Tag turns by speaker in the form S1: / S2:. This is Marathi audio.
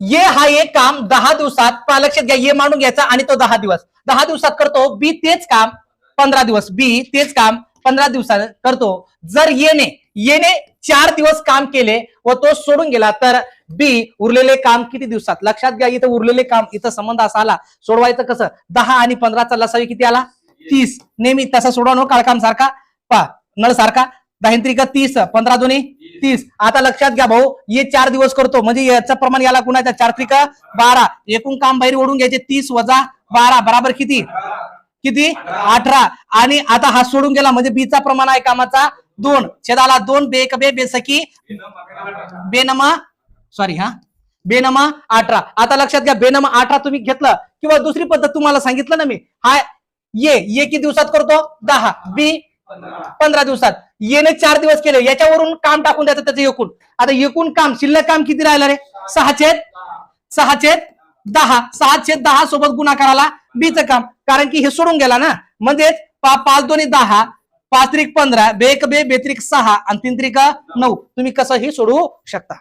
S1: ये हा एक काम दहा दिवसात लक्षात घ्या ये मांडून घ्यायचा आणि तो दहा दिवस. दहा दिवसात करतो बी तेच काम पंधरा दिवस. बी तेच काम पंधरा दिवसात करतो. जर येने येने चार दिवस काम केले व तो सोडून गेला तर बी उरलेले काम किती दिवसात? लक्षात घ्या इथं उरलेले काम इथं संबंध असा आला. सोडवायचं कसं? दहा आणि पंधराचा लसावी किती आला? तीस. नेहमी तसा सोडवा नो काळकाम सारखा पा नळ सारखा. दहा तीस? पंधरा दोन्ही? तीस. आता लक्षात घ्या भाऊ ये चार दिवस करतो. म्हणजे याचं प्रमाण याला कुणाचा? चार त्रिक बारा. एकूण काम बाहेर ओढून घ्यायचे तीस वजा बारा. बराबर किती? किती? अठरा. आणि आता हा सोडून गेला. म्हणजे बीचा प्रमाण आहे कामाचा दोन. छेदाला दोन बेक बे बेसकी बेनमा सॉरी हा. बेनमा अठरा. आता लक्षात घ्या बेनमा अठरा तुम्ही घेतलं किंवा दुसरी पद्धत तुम्हाला सांगितलं ना मी. हा ये ये किती दिवसात करतो? दहा. बी पंधरा दिवसात. येणे चार दिवस केले. याच्यावरून काम टाकून द्यायचं त्याचं एकूण. आता एकूण काम शिल्लक काम किती राहिलं रे? सहा छेद दहा. सहाशे दहा सोबत गुणाकाराला बीचं काम. कारण की हे सोडून गेला ना? म्हणजेच पा- पाच दोन्ही दहा पाच त्रिक पंधरा बेक बे बेत्रिक सहा आणि तीन त्रिक नऊ. तुम्ही कसंही सोडवू शकता.